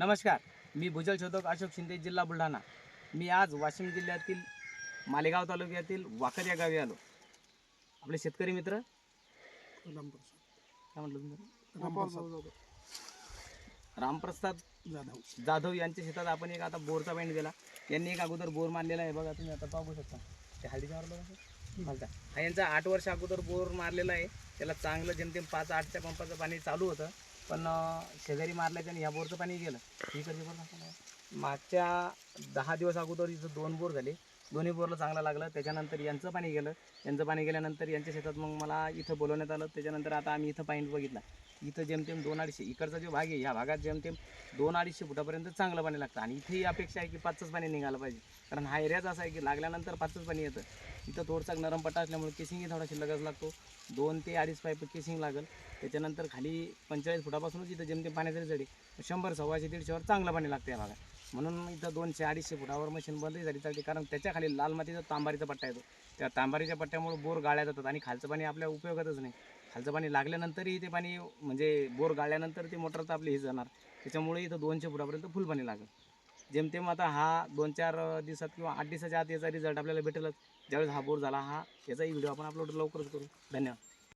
नमस्कार मी भुजल शोधक अशोक शिंदे जिल्हा बुलढाणा. मी आज वाशिम जिल्ह्यातील मालेगाव तालुक्यातील वाकर या गावी आलो. आपले शेतकरी मित्र? काय म्हटलं तुमचं रामप्रसाद. जाधव. जाधव यांच्या शेतात आपण एक आता बोरचा पॉईंट दिला. यांनी एक अगोदर बोर मारलेला आहे. बघा तुम्ही आता पाहू शकता. ते हळदीच्या बघा सर. हलका. हा यांचा आठ वर्ष अगोदर बोर मारलेला आहे. त्याला चांगलं जेमतेम पाच आठच्या पंपाचं पाणी चालू होतं. पण शेजारी मारल्या त्याने ह्या बोरचं पाणी गेलं. इकडचे बोर मागच्या दहा दिवस अगोदर इथं दोन बोर झाले. दोन्ही बोरला चांगला लागलं. त्याच्यानंतर यांचं पाणी गेलं. यांचं पाणी गेल्यानंतर यांच्या शेतात मग मला इथं बोलवण्यात आलं. त्याच्यानंतर आता आम्ही इथं पाणी बघितला. इथं जेमतेम दोन अडीचशे इकडचा जो भाग आहे ह्या भागात जेमतेम दोन अडीचशे फुटापर्यंत चांगलं पाणी लागतं. आणि इथेही अपेक्षा आहे की पाचच पाणी निघालं पाहिजे. कारण हा एरियाच असा आहे की लागल्यानंतर पाचच पाणी येतं. इथं थोडसा नरम पट्टा असल्यामुळे केसिंगही थोडा शिल्लकच लागतो. दोन ते अडीच पाईप केसिंग लागेल. त्याच्यानंतर खाली पंचेचाळीस फुटापासूनच इथं जेमतेम पाण्याचे जडी शंभर सव्वाशे दीडशेवर चांगलं पाणी लागतं या भागात. म्हणून इथं दोनशे अडीचशे फुटावर मशीन बंदही झाली चालते. कारण त्याच्याखाली लाल मातीचा तांबारीचा पट्टा येतो. त्या तांबारीच्या पट्ट्यामुळे बोर गाळ्या जातात आणि खालचं पाणी आपल्या उपयोगातच नाही. खालचं पाणी लागल्यानंतरही ते पाणी म्हणजे बोर गाळल्यानंतर ते मोटर तर आपली हे जाणार. त्याच्यामुळे इथं दोनशे फुटापर्यंत फुल पाणी लागेल. जेमतेम आता हा दोन चार दिवसात किंवा आठ दिवसाच्या आत याचा रिझल्ट आपल्याला भेटेलच. ज्यावेळेस हा बोर झाला हा याचाही व्हिडिओ आपण अपलोड लवकरच करू. धन्यवाद.